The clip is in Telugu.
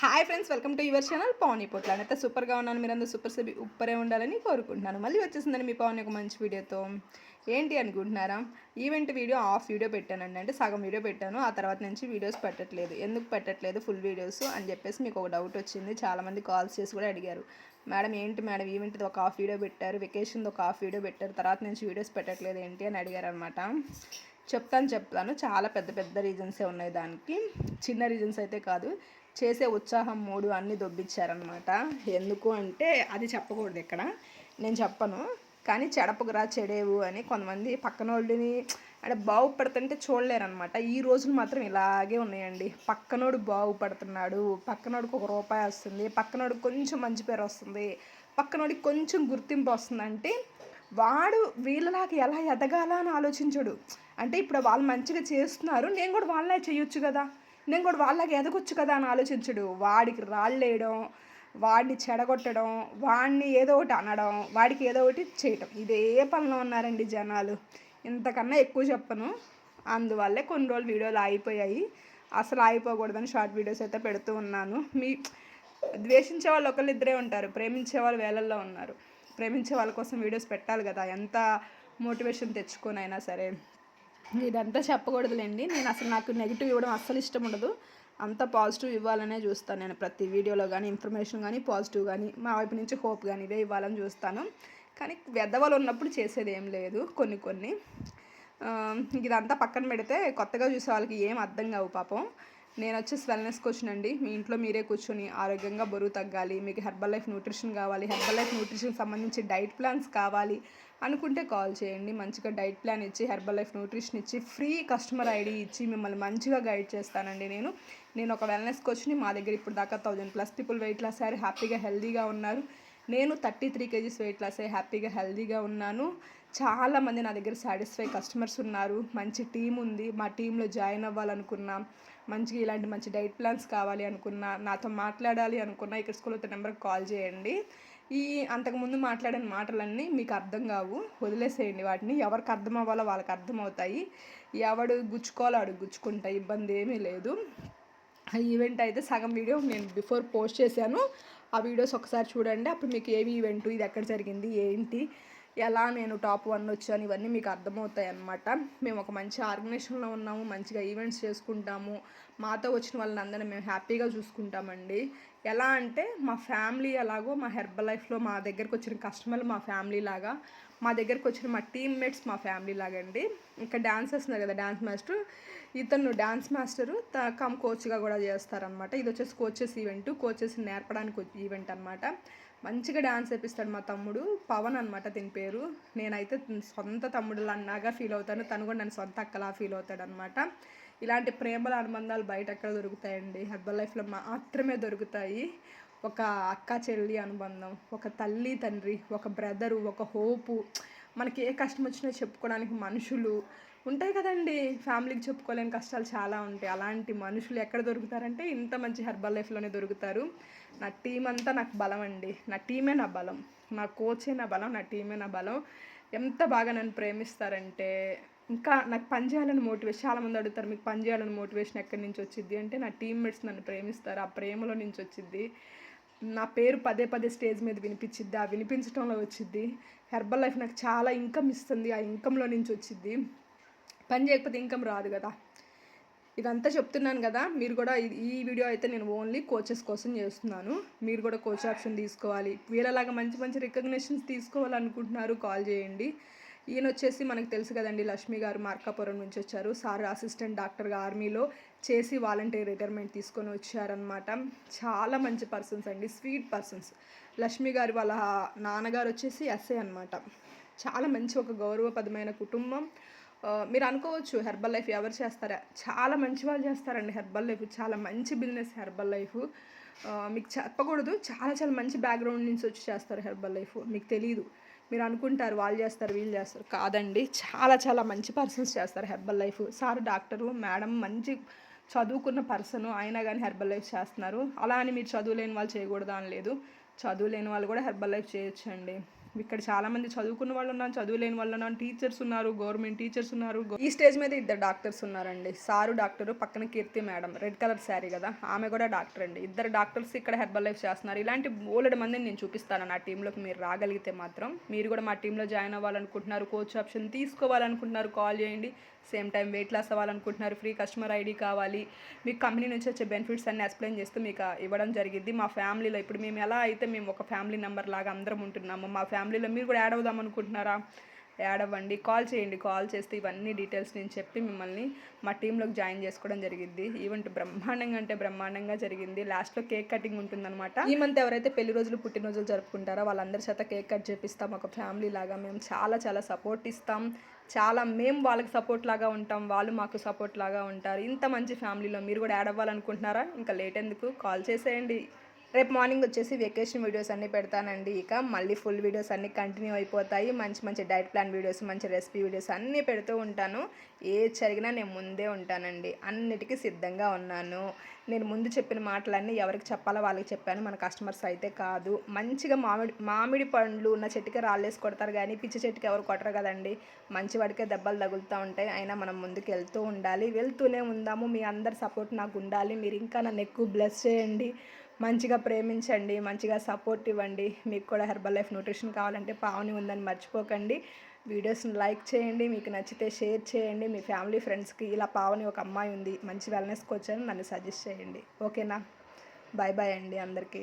Hi friends welcome to your channel Pawan Potlan అయితే సూపర్గా ఉన్నాను మీరు అందరూ సూపర్ సబి ఉప్పరే ఉండాలని కోరుకుంటున్నాను. మళ్ళీ వచ్చేసిందని మీ పవన్ ఒక మంచి వీడియోతో ఏంటి అనుకుంటున్నారా? ఈవెంట్ వీడియో ఆఫ్ వీడియో పెట్టానండి. అంటే సగం వీడియో పెట్టాను ఆ తర్వాత నుంచి వీడియోస్ పెట్టట్లేదు. ఎందుకు పెట్టట్లేదు? ఫుల్ వీడియోస్ అని చెప్పేసి మీకు ఒక డౌట్ వచ్చింది. చాలామంది కాల్స్ చేసి కూడా అడిగారు. మేడం ఏంటి మేడం ఈవెంట్ది ఒక హాఫ్ వీడియో పెట్టారు వెకేషన్ది ఒక హాఫ్ వీడియో పెట్టారు తర్వాత నుంచి వీడియోస్ పెట్టట్లేదు ఏంటి? అని అడిగారు అనమాట చెప్తాను చెప్తాను. చాలా పెద్ద పెద్ద రీజన్సే ఉన్నాయి దానికి. చిన్న రీజన్స్ అయితే కాదు. చేసే ఉత్సాహం మూడు అన్నీ దొబ్బిచ్చారనమాట ఎందుకు అంటే అది చెప్పకూడదు ఇక్కడ. నేను చెప్పను. కానీ చెడపకురా చెడేవు అని కొంతమంది పక్కన వాళ్ళని అంటే బాగుపడుతుంటే చూడలేరనమాట ఈ రోజులు మాత్రం ఇలాగే ఉన్నాయండి. పక్కనోడు బాగుపడుతున్నాడు పక్కనోడికి ఒక రూపాయి వస్తుంది పక్కనోడికి కొంచెం మంచి పేరు వస్తుంది పక్కనోడికి కొంచెం గుర్తింపు వస్తుందంటే వాడు వీళ్ళలాగా ఎలా ఎదగాల అని ఆలోచించడు. అంటే ఇప్పుడు వాళ్ళు మంచిగా చేస్తున్నారు నేను కూడా వాళ్ళే చేయొచ్చు కదా. నేను కూడా వాళ్ళకి ఎదగొచ్చు కదా అని ఆలోచించడు. వాడికి రాళ్ళేయడం వాడిని చెడగొట్టడం వాడిని ఏదో ఒకటి అనడం వాడికి ఏదో ఒకటి చేయటం. ఇదే పనిలో ఉన్నారండి జనాలు. ఇంతకన్నా ఎక్కువ చెప్పను. అందువల్లే కొన్ని రోజులు వీడియోలు ఆగిపోయాయి. అసలు ఆగిపోకూడదని షార్ట్ వీడియోస్ అయితే పెడుతూ ఉన్నాను. మీ ద్వేషించే వాళ్ళు ఒకళ్ళు ఇద్దరే ఉంటారు. ప్రేమించే వాళ్ళు వేలల్లో ఉన్నారు. ప్రేమించే వాళ్ళ కోసం వీడియోస్ పెట్టాలి కదా. ఎంత మోటివేషన్ తెచ్చుకొని అయినా సరే. ఇదంతా చెప్పకూడదులేండి. నేను అసలు నాకు నెగిటివ్ ఇవ్వడం అస్సలు ఇష్టం ఉండదు. అంత పాజిటివ్ ఇవ్వాలనే చూస్తాను నేను ప్రతి వీడియోలో కానీ ఇన్ఫర్మేషన్ కానీ పాజిటివ్ కానీ మా వైపు నుంచి హోప్ కానీ ఇవే ఇవ్వాలని చూస్తాను. కానీ వెదవలు ఉన్నప్పుడు చేసేది ఏం లేదు కొన్ని కొన్ని. ఇదంతా పక్కన పెడితే కొత్తగా చూసే వాళ్ళకి ఏం అర్థం కావు పాపం. నేను వచ్చేసి కోచ్ అండి. మీ ఇంట్లో మీరే కూర్చొని ఆరోగ్యంగా బరువు తగ్గాలి మీకు హెర్బల్ లైఫ్ న్యూట్రిషన్ కావాలి హెర్బల్ లైఫ్ న్యూట్రిషన్ సంబంధించి డైట్ ప్లాన్స్ కావాలి అనుకుంటే కాల్ చేయండి. మంచిగా డైట్ ప్లాన్ ఇచ్చి హెర్బల్ లైఫ్ న్యూట్రిషన్ ఇచ్చి ఫ్రీ కస్టమర్ ఐడి ఇచ్చి మిమ్మల్ని మంచిగా గైడ్ చేస్తానండి నేను. నేను ఒక వెల్నెస్ కోచ్ని మా దగ్గర ఇప్పుడు దాకా thousand plus people weight loss అయ్యారు హ్యాపీగా హెల్దీగా ఉన్నారు. నేను thirty three kgs weight loss అయ్యి హ్యాపీగా హెల్దీగా ఉన్నాను. చాలామంది నా దగ్గర సాటిస్ఫై కస్టమర్స్ ఉన్నారు. మంచి టీం ఉంది. మా టీంలో జాయిన్ అవ్వాలనుకున్నా. మంచిగా ఇలాంటి మంచి డైట్ ప్లాన్స్ కావాలి అనుకున్నా నాతో మాట్లాడాలి అనుకున్నా ఇక్కడ స్కూల్ అయితే నెంబర్కి కాల్ చేయండి. ఈ అంతకుముందు మాట్లాడిన మాటలన్నీ మీకు అర్థం కావు. వదిలేసేయండి వాటిని. ఎవరికి అర్థం అవ్వాలో వాళ్ళకి అర్థమవుతాయి ఎవడు గుచ్చుకోవాలో అడుగు గుచ్చుకుంటా ఇబ్బంది ఏమీ లేదు. ఆ ఈవెంట్ అయితే సగం వీడియో నేను బిఫోర్ పోస్ట్ చేశాను. ఆ వీడియోస్ ఒకసారి చూడండి. అప్పుడు మీకు ఏమి ఈవెంట్ ఇది ఎక్కడ జరిగింది ఏంటి ఎలా నేను టాప్ వన్ వచ్చాను ఇవన్నీ మీకు అర్థమవుతాయి అన్నమాట మేము ఒక మంచి ఆర్గనైజేషన్లో ఉన్నాము మంచిగా ఈవెంట్స్ చేసుకుంటాము. మాతో వచ్చిన వాళ్ళని అందరినీ మేము హ్యాపీగా చూసుకుంటామండి. ఎలా అంటే మా ఫ్యామిలీ ఎలాగో మా హెర్బల్ లైఫ్లో మా దగ్గరకు వచ్చిన కస్టమర్లు మా ఫ్యామిలీ లాగా మా దగ్గరకు వచ్చిన మా టీమ్మేట్స్ మా ఫ్యామిలీ లాగా అండి ఇంకా డ్యాన్స్ ఉన్నారు కదా డ్యాన్స్ మాస్టర్? ఇతను డ్యాన్స్ మాస్టరు త- కమ్ కోచ్గా కూడా చేస్తారనమాట ఇది వచ్చేసి కోచెస్ ఈవెంట్ కోచెస్ నేర్పడానికి ఈవెంట్ అనమాట మంచిగా డాన్స్ వేపిస్తాడు మా తమ్ముడు. పవన్ అనమాట దీని పేరు. నేనైతే సొంత తమ్ముడు అన్నాగా ఫీల్ అవుతాను. తను కూడా నన్ను సొంత అక్కలా ఫీల్ అవుతాడు అనమాట ఇలాంటి ప్రేమల అనుబంధాలు బయట ఎక్కడ దొరుకుతాయండి? హెర్బల్ లైఫ్లో మాత్రమే దొరుకుతాయి. ఒక అక్క చెల్లి అనుబంధం ఒక తల్లి తండ్రి ఒక బ్రదరు ఒక హోపు. మనకి ఏ కష్టం వచ్చినా చెప్పుకోవడానికి మనుషులు ఉంటాయి కదండి. ఫ్యామిలీకి చెప్పుకోలేని కష్టాలు చాలా ఉంటాయి. అలాంటి మనుషులు ఎక్కడ దొరుకుతారంటే ఇంత మంచి హెర్బల్ లైఫ్లోనే దొరుకుతారు. నా టీం అంతా నాకు బలం అండి. నా టీమే నా బలం. నా కోచే నా బలం నా టీమే నా బలం. ఎంత బాగా నన్ను ప్రేమిస్తారంటే ఇంకా నాకు పని చేయాలని మోటివేషన్ చాలామంది అడుగుతారు మీకు పని చేయాలని మోటివేషన్ ఎక్కడి నుంచి వచ్చింది అంటే నా టీమ్మేట్స్ నన్ను ప్రేమిస్తారు. ఆ ప్రేమలో నుంచి వచ్చింది నా పేరు పదే పదే స్టేజ్ మీద వినిపించిద్ది. ఆ వినిపించడంలో వచ్చింది హెర్బల్ లైఫ్ నాకు చాలా ఇన్కమ్ ఇస్తుంది. ఆ ఇన్కంలో నుంచి వచ్చింది పని చేయకపోతే ఇన్కమ్ రాదు కదా. ఇదంతా చెప్తున్నాను కదా. మీరు కూడా ఈ వీడియో అయితే నేను ఓన్లీ కోచెస్ కోసం చేస్తున్నాను. మీరు కూడా కోచ్ ఆప్షన్ తీసుకోవాలి. వీళ్ళలాగా మంచి మంచి రికగ్నిషన్స్ తీసుకోవాలనుకుంటున్నారు కాల్ చేయండి. ఈయన వచ్చేసి మనకు తెలుసు కదండి లక్ష్మి గారు మార్కాపురం నుంచి వచ్చారు. సార్ అసిస్టెంట్ డాక్టర్గా ఆర్మీలో చేసి వాలంటీర్ రిటైర్మెంట్ తీసుకొని వచ్చారనమాట చాలా మంచి పర్సన్స్ అండి స్వీట్ పర్సన్స్ లక్ష్మి గారి వాళ్ళ నాన్నగారు వచ్చేసి ఎస్ఏ అనమాట చాలా మంచి ఒక గౌరవపదమైన కుటుంబం. మీరు అనుకోవచ్చు హెర్బల్ లైఫ్ ఎవరు చేస్తారా? చాలా మంచి వాళ్ళు చేస్తారండి హెర్బల్ లైఫ్ చాలా మంచి బిజినెస్ హెర్బల్ లైఫ్ మీకు చెప్పకూడదు. చాలా చాలా మంచి బ్యాక్గ్రౌండ్ నుంచి వచ్చి చేస్తారు హెర్బల్ లైఫ్ మీకు తెలియదు మీరు అనుకుంటారు వాళ్ళు చేస్తారు వీళ్ళు చేస్తారు. కాదండి. చాలా చాలా మంచి పర్సన్స్ చేస్తారు Herbalife sir doctor madam మంచి చదువుకున్న పర్సన్ అయినా కానీ హెర్బల్ లైఫ్ చేస్తున్నారు. అలా అని మీరు చదువు లేని వాళ్ళు చేయకూడదు అని లేదు చదువు లేని వాళ్ళు కూడా హెర్బల్ లైఫ్ చేయొచ్చండి. ఇక్కడ చాలామంది చదువుకున్న వాళ్ళు ఉన్నారు చదువులేని వాళ్ళు ఉన్నారు టీచర్స్ ఉన్నారు గవర్నమెంట్ టీచర్స్ ఉన్నారు. ఈ స్టేజ్ మీద ఇద్దరు డాక్టర్స్ ఉన్నారండి. సారు డాక్టర్ పక్కన Keerthi madam. Red colour sari కదా. ఆమె కూడా డాక్టర్ అండి. ఇద్దరు డాక్టర్స్ ఇక్కడ హెర్బల్ లైఫ్ చేస్తున్నారు. ఇలాంటి బోలెడు మందిని నేను చూపిస్తాను నా టీంలోకి మీరు రాగలిగితే మాత్రం మీరు కూడా మా టీంలో జాయిన్ అవ్వాలనుకుంటున్నారు. కోచ్ ఆప్షన్ తీసుకోవాలనుకుంటున్నారు. కాల్ చేయండి. సేమ్ టైం వెయిట్ లాస్ అవ్వాలనుకుంటున్నారు. ఫ్రీ కస్టమర్ ఐడి కావాలి. మీకు కంపెనీ నుంచి వచ్చే బెనిఫిట్స్ అన్ని ఎక్స్ప్లెయిన్ చేస్తూ మీకు ఇవ్వడం జరిగింది మా ఫ్యామిలీలో ఇప్పుడు మేము ఎలా అయితే మేము ఒక ఫ్యామిలీ నెంబర్ లాగా అందరం ఉంటున్నాము మా ఫ్యామిలీ ఫ్యామిలీలో మీరు కూడా యాడ్ అవుదాం అనుకుంటున్నారా? యాడ్ అవ్వండి. కాల్ చేయండి. కాల్ చేస్తే ఇవన్నీ డీటెయిల్స్ నేను చెప్పి మిమ్మల్ని మా టీంలోకి జాయిన్ చేసుకోవడం జరిగింది ఈవెంట్ బ్రహ్మాండంగా అంటే బ్రహ్మాండంగా జరిగింది. లాస్ట్లో కేక్ కటింగ్ ఉంటుందన్నమాట. ఈ మంత్ ఎవరైతే పెళ్ళి రోజులు పుట్టినరోజులు జరుపుకుంటారో వాళ్ళందరి చేత కేక్ కట్ చేపిస్తాం. ఒక ఫ్యామిలీ లాగా మేము చాలా చాలా సపోర్ట్ ఇస్తాం. చాలా మేము వాళ్ళకి సపోర్ట్ లాగా ఉంటాం. వాళ్ళు మాకు సపోర్ట్ లాగా ఉంటారు. ఇంత మంచి ఫ్యామిలీలో మీరు కూడా యాడ్ అవ్వాలనుకుంటున్నారా? ఇంకా లేట్ ఎందుకు? కాల్ చేసేయండి. రేపు మార్నింగ్ వచ్చేసి వెకేషన్ వీడియోస్ అన్నీ పెడతానండి ఇక. మళ్ళీ ఫుల్ వీడియోస్ అన్నీ కంటిన్యూ అయిపోతాయి. మంచి మంచి డైట్ ప్లాన్ వీడియోస్ మంచి రెసిపీ వీడియోస్ అన్నీ పెడుతూ ఉంటాను. ఏ జరిగినా నేను ముందే ఉంటానండి. అన్నిటికీ సిద్ధంగా ఉన్నాను. నేను ముందు చెప్పిన మాటలన్నీ ఎవరికి చెప్పాలో వాళ్ళకి చెప్పాను. మన కస్టమర్స్ అయితే కాదు. మంచిగా మామిడి మామిడి పండ్లు ఉన్న చెట్టుకి రాళ్ళేసి కొడతారు కానీ పిచ్చి చెట్టుకి ఎవరు కొట్టరు కదండి. మంచి వాడికే దెబ్బలు తగులుతూ ఉంటాయి. అయినా మనం ముందుకు వెళ్తూ ఉండాలి. వెళ్తూనే ఉందాము. మీ అందరి సపోర్ట్ నాకు ఉండాలి. మీరు ఇంకా నన్ను ఎక్కువ బ్లెస్ చేయండి. మంచిగా ప్రేమించండి మంచిగా సపోర్ట్ ఇవ్వండి. మీకు కూడా హెర్బల్ లైఫ్ న్యూట్రిషన్ కావాలంటే పావని ఉందని మర్చిపోకండి. వీడియోస్ని లైక్ చేయండి మీకు నచ్చితే షేర్ చేయండి. మీ ఫ్యామిలీ ఫ్రెండ్స్కి ఇలా పావని ఒక అమ్మాయి ఉంది మంచి వెల్నెస్ కోచ్ అని నన్ను సజెస్ట్ చేయండి. ఓకేనా బాయ్ బాయ్ అండి అందరికీ.